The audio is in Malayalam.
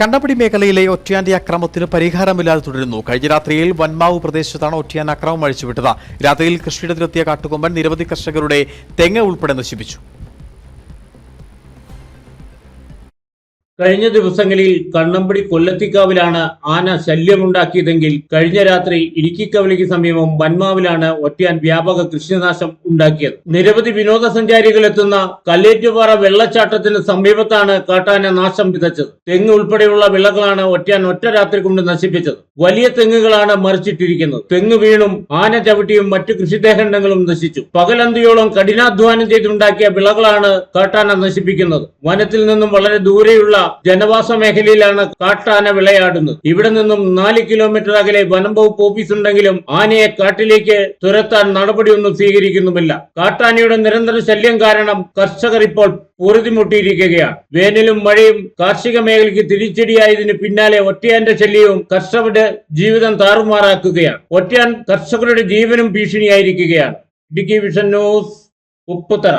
കണ്ടപടി മേഖലയിലെ ഒറ്റയാന്റെ അക്രമത്തിന് പരിഹാരമില്ലാതെ തുടരുന്നു. കഴിഞ്ഞ രാത്രിയിൽ വൻമാവ് പ്രദേശത്താണ് ഒറ്റയാൻ അക്രമം അഴിച്ചുവിട്ടത്. രാത്രിയിൽ കൃഷിയിടത്തിലെത്തിയ കാട്ടുകൊമ്പൻ നിരവധി കർഷകരുടെ തെങ്ങ് ഉൾപ്പെടെ നശിപ്പിച്ചു. കഴിഞ്ഞ ദിവസങ്ങളിൽ കണ്ണമ്പടി കൊല്ലത്തിക്കാവിലാണ് ആന ശല്യമുണ്ടാക്കിയതെങ്കിൽ കഴിഞ്ഞ രാത്രി ഇടുക്കിക്കവലിക്ക് സമീപം വന്മാവിലാണ് ഒറ്റയാൻ വ്യാപക കൃഷിനാശം ഉണ്ടാക്കിയത്. നിരവധി വിനോദസഞ്ചാരികൾ എത്തുന്ന കല്ലേറ്റുപാറ വെള്ളച്ചാട്ടത്തിന് സമീപത്താണ് കാട്ടാന നാശം വിതച്ചത്. തെങ്ങ് ഉൾപ്പെടെയുള്ള വിളകളാണ് ഒറ്റയാൻ ഒറ്റ രാത്രി കൊണ്ട് നശിപ്പിച്ചത്. വലിയ തെങ്ങുകളാണ് മറിച്ചിട്ടിരിക്കുന്നത്. തെങ്ങ് വീണും ആന ചവിട്ടിയും മറ്റു കൃഷിദേഹണ്ഡങ്ങളും നശിച്ചു. പകലന്തിയോളം കഠിനാധ്വാനം ചെയ്തുണ്ടാക്കിയ വിളകളാണ് കാട്ടാന നശിപ്പിക്കുന്നത്. വനത്തിൽ നിന്നും വളരെ ദൂരെയുള്ള ജനവാസ മേഖലയിലാണ് കാട്ടാന വിളയാടുന്നത്. ഇവിടെ നിന്നും നാല് കിലോമീറ്റർ അകലെ വനം വകുപ്പ് ഓഫീസ് ഉണ്ടെങ്കിലും ആനയെ കാട്ടിലേക്ക് തുരത്താൻ നടപടിയൊന്നും സ്വീകരിക്കുന്നുമില്ല. കാട്ടാനയുടെ നിരന്തര ശല്യം കാരണം കർഷകർ ഇപ്പോൾ പൊറുതിമുട്ടിയിരിക്കുകയാണ്. വേനലും മഴയും കാർഷിക മേഖലയ്ക്ക് തിരിച്ചടിയായതിനു പിന്നാലെ ഒറ്റയാന്റെ ശല്യവും കർഷകരുടെ ജീവിതം താറുമാറാക്കുകയാണ്. ഒറ്റയാൻ കർഷകരുടെ ജീവനും ഭീഷണിയായിരിക്കുകയാണ്. Idukki vision news Upputhara.